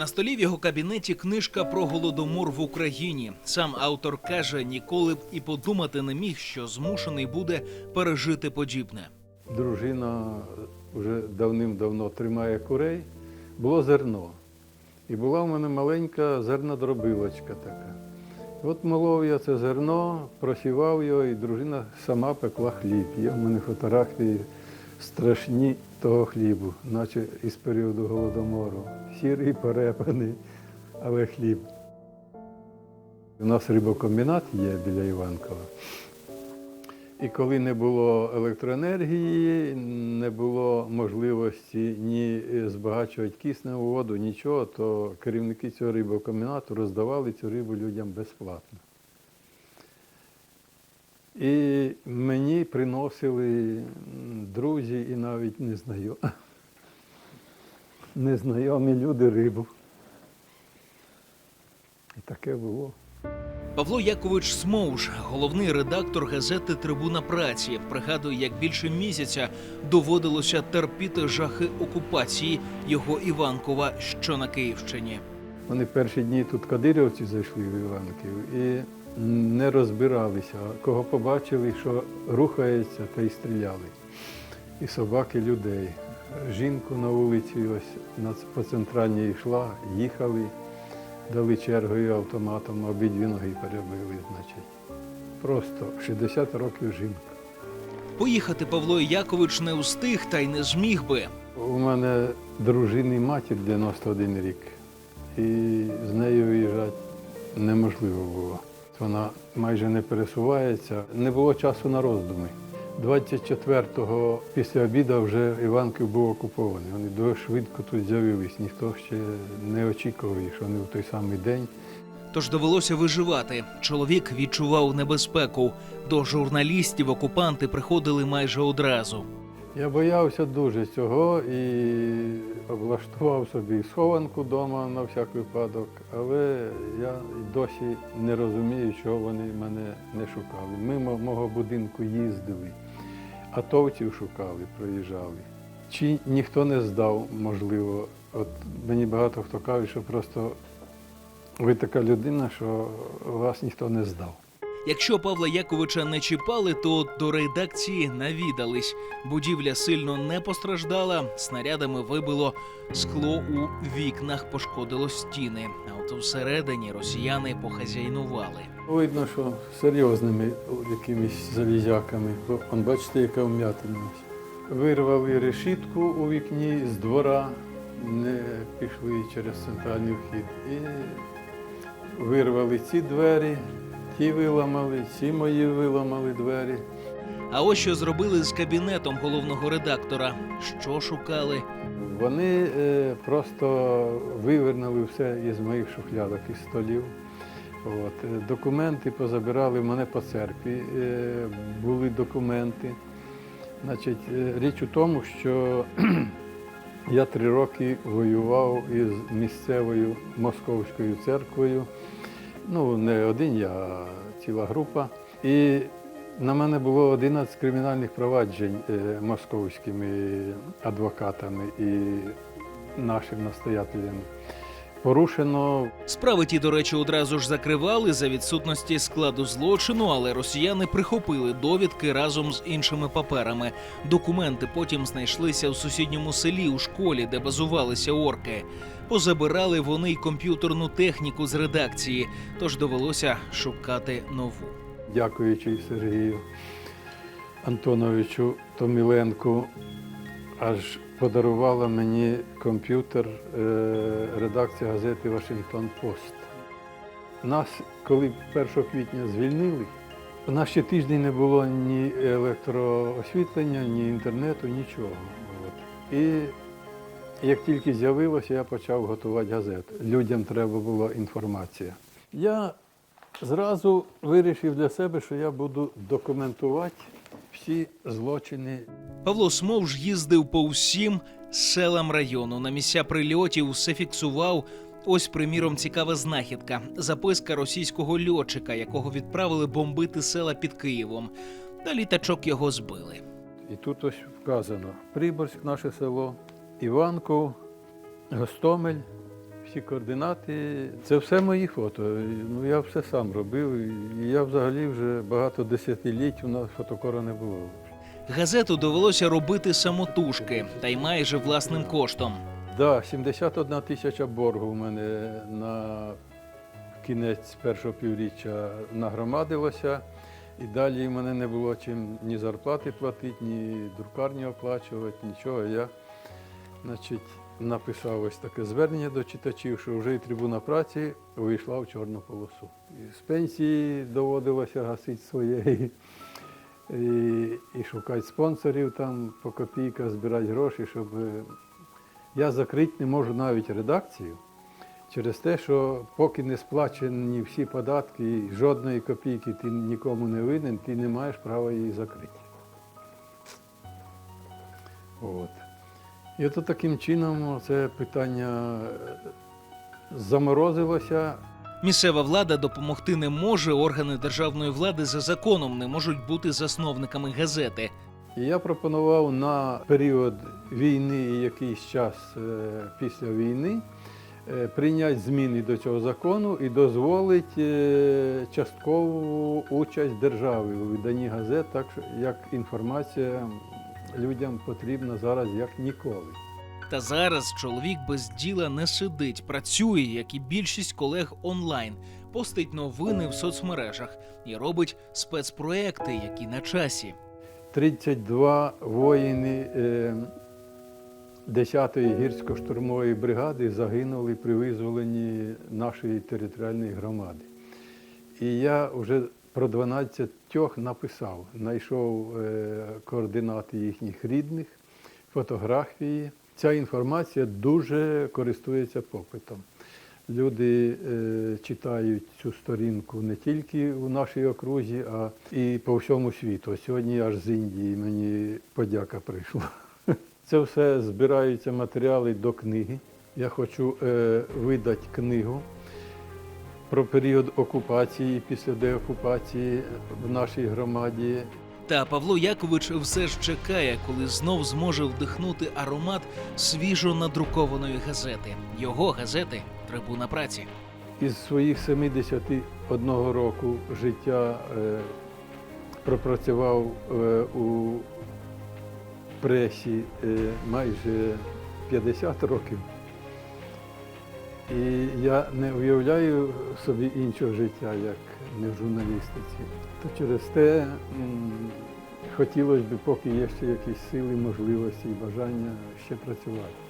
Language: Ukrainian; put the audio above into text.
На столі в його кабінеті книжка про голодомор в Україні. Сам автор каже, ніколи б і подумати не міг, що змушений буде пережити подібне. Дружина вже давним-давно тримає курей, було зерно. І була в мене маленька зернодробилочка така. От молов я це зерно, просівав його, і дружина сама пекла хліб. Є в мене фотографії страшні того хлібу, наче із періоду голодомору. Сірий, перепаний, але хліб. У нас рибокомбінат є біля Іванкова. І коли не було електроенергії, не було можливості ні збагачувати кисневу воду, нічого, то керівники цього рибокомбінату роздавали цю рибу людям безплатно. І мені приносили друзі і навіть незнайомі, незнайомі люди рибу. І таке було. Павло Якович Смовж, головний редактор газети Трибуна праці, пригадує, як більше місяця доводилося терпіти жахи окупації його Іванкова, що на Київщині. Вони перші дні тут кадирівці зайшли в Іванків і не розбиралися. Кого побачили, що рухається, та й стріляли. І собаки людей. Жінку на вулиці ось по центральній йшла, їхали, дали чергою автоматом, обидві ноги перебили, значить. Просто 60 років жінка. Поїхати Павло Якович не устиг та й не зміг би. У мене дружини матір 91 рік, і з нею виїжджати неможливо було. Вона майже не пересувається, не було часу на роздуми. 24-го після обіду вже Іванків був окупований. Вони дуже швидко тут з'явились. Ніхто ще не очікував, що вони в той самий день. Тож довелося виживати. Чоловік відчував небезпеку. До журналістів окупанти приходили майже одразу. Я боявся дуже цього і облаштував собі схованку вдома на всяк випадок, але я досі не розумію, чого вони мене не шукали. Мимо мого будинку їздили, атовців шукали, проїжджали. Чи ніхто не здав, можливо. От мені багато хто каже, що просто ви така людина, що вас ніхто не здав. Якщо Павла Яковича не чіпали, то до редакції навідались. Будівля сильно не постраждала, снарядами вибило скло у вікнах, пошкодило стіни. А от всередині росіяни похазяйнували. Видно, що серйозними якимись залізяками. Он бачите, яка вм'ятина. ось. Вирвали решітку у вікні з двора, не пішли через центральний вхід. І вирвали ці двері, ті виламали, ці мої виламали двері. А ось що зробили з кабінетом головного редактора. Що шукали? Вони е, просто вивернули все із моїх шухлядок, із столів. От. е, Документи позабирали в мене по церкві, е, були документи. Значить, е, річ у тому, що я три роки воював із місцевою московською церквою. Ну, не один я, а ціла група. І на мене було 11 кримінальних проваджень е, московськими адвокатами і нашим настоятелем. Порушено Справи ті, до речі, одразу ж закривали за відсутності складу злочину, але росіяни прихопили довідки разом з іншими паперами. Документи потім знайшлися в сусідньому селі у школі, де базувалися орки. Позабирали вони й комп'ютерну техніку з редакції, тож довелося шукати нову. дякуючи Сергію Антоновичу Томіленку, аж подарувала мені комп'ютер е, редакція газети Вашингтон Пост. Нас, коли 1 квітня звільнили, у нас ще тиждень не було ні електроосвітлення, ні інтернету, нічого. От. І як тільки з'явилося, я почав готувати газету. Людям треба була інформація. Я зразу вирішив для себе, що я буду документувати всі злочини. Павло Смовж їздив по всім селам району. На місця прильотів усе фіксував. Ось, приміром, цікава знахідка: записка російського льотчика, якого відправили бомбити села під Києвом. Та літачок його збили. І тут ось вказано: Приборськ, наше село, Іванков, Гостомель, всі координати. Це все мої фото. Ну, я все сам робив. І я взагалі вже багато десятиліть у нас фотокора не було. Газету довелося робити самотужки та й майже власним коштом. Да, 71 тисяча боргу у мене на кінець першого півріччя нагромадилося. І далі в мене не було чим ні зарплати платити, ні друкарні оплачувати, нічого. Я значить, написав ось таке звернення до читачів, що вже і трибуна праці вийшла в чорну полосу. І з пенсії доводилося гасити своєї. І, і шукати спонсорів там по копійках, збирати гроші, щоб е, я закрити не можу навіть редакцію через те, що поки не сплачені всі податки, жодної копійки ти нікому не винен, ти не маєш права її закрити. От. І от таким чином це питання е, заморозилося. Місцева влада допомогти не може. Органи державної влади за законом не можуть бути засновниками газети. Я пропонував на період війни і якийсь час е, після війни е, прийняти зміни до цього закону і дозволити е, часткову участь держави у виданні газет, так як інформація людям потрібна зараз як ніколи. Та зараз чоловік без діла не сидить, працює, як і більшість колег онлайн, постить новини в соцмережах і робить спецпроекти, які на часі. 32 воїни е, 10-ї гірсько-штурмової бригади загинули при визволенні нашої територіальної громади. І я вже про 12 написав, знайшов е, координати їхніх рідних, фотографії. Ця інформація дуже користується попитом. Люди е, читають цю сторінку не тільки у нашій окрузі, а і по всьому світу. Сьогодні аж з Індії мені подяка прийшла. Це все збираються матеріали до книги. Я хочу е, видати книгу про період окупації після деокупації в нашій громаді. Та Павло Якович все ж чекає, коли знов зможе вдихнути аромат свіжо надрукованої газети. Його газети Трибуна праці. Із своїх 71 року життя е, пропрацював е, у пресі е, майже 50 років. І я не уявляю собі іншого життя, як не в журналістиці. То через те хотілося б, поки є ще якісь сили, можливості і бажання ще працювати.